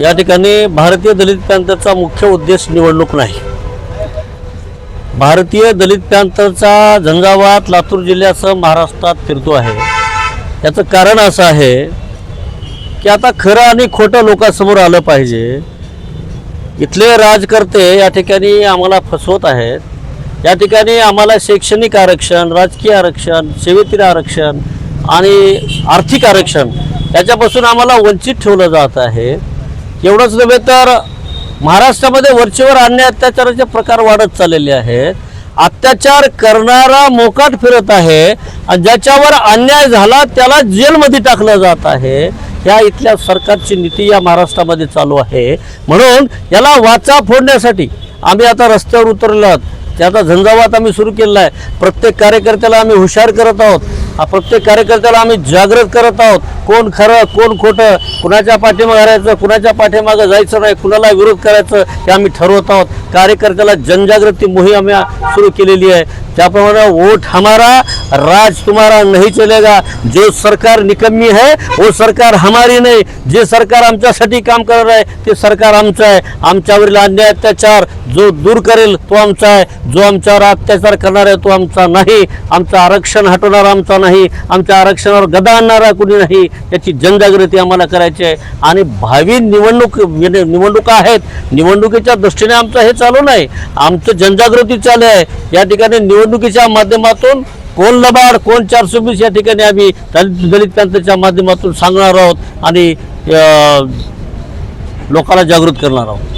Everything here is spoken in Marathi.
या ठिकाणी भारतीय दलित प्रांताचा मुख्य उद्देश निवडणूक नाही. भारतीय दलित प्रांताचा झंझावात लातूर जिल्ह्यासह महाराष्ट्रात फिरतो आहे. याचं कारण असं आहे की आता खरं आणि खोटं लोकांसमोर आलं पाहिजे. इथले राजकर्ते या ठिकाणी आम्हाला फसवत आहेत. या ठिकाणी आम्हाला शैक्षणिक आरक्षण राजकीय आरक्षण सेवेतील आरक्षण आणि आर्थिक आरक्षण याच्यापासून आम्हाला वंचित ठेवलं जात आहे. एवढंच नव्हे तर महाराष्ट्रामध्ये वरचेवर अन्याय अत्याचाराचे प्रकार वाढत चाललेले आहेत. अत्याचार करणारा मोकाट फिरत आहे आणि ज्याच्यावर अन्याय झाला त्याला जेलमध्ये टाकलं जात आहे. ह्या इथल्या सरकारची नीती या महाराष्ट्रामध्ये चालू आहे. म्हणून याला वाचा फोडण्यासाठी आम्ही आता रस्त्यावर उतरलो आहोत. त्याचा झंझावात आम्ही सुरू केलेला आहे. प्रत्येक कार्यकर्त्याला आम्ही हुशार करत आहोत. प्रत्येक कार्यकर्त्याला आम्ही जागृत करत आहोत. कोण खरं कोण खोटं कुणाच्या पाठीमागं राहायचं कुणाच्या पाठीमागं जायचं नाही कुणाला विरोध करायचं हे आम्ही ठरवत आहोत. कार्यकर्त्याला जनजागृती मोहीम आम्ही सुरू केलेली आहे. त्याप्रमाणे वोट हमारा राज तुम्हारा नहीं चलेगा। जो सरकार निकम्मी है वो सरकार हमारी नाही। जे सरकार आमच्यासाठी काम करणार आहे ते सरकार आमचं आहे. आमच्यावरील अन्याय अत्याचार जो दूर करेल तो आमचा आहे. जो आमच्यावर अत्याचार करणार आहे तो आमचा नाही. आमचं आरक्षण हटवणारा आमचा नाही. आमच्या आरक्षणावर गदा आणणारा कुणी नाही याची जनजागृती आम्हाला करायची आहे. आणि भावी निवडणूक निव- निवडणुका आहेत. निवडणुकीच्या दृष्टीने आमचं हे चालू नाही. आमचं जनजागृती चालू आहे. या ठिकाणी निवडणुकीच्या माध्यमातून कोण लबाड कोण चारशे बीस या ठिकाणी आम्ही दलित दलित माध्यमातून सांगणार आहोत आणि लोकांना जागृत करणार आहोत.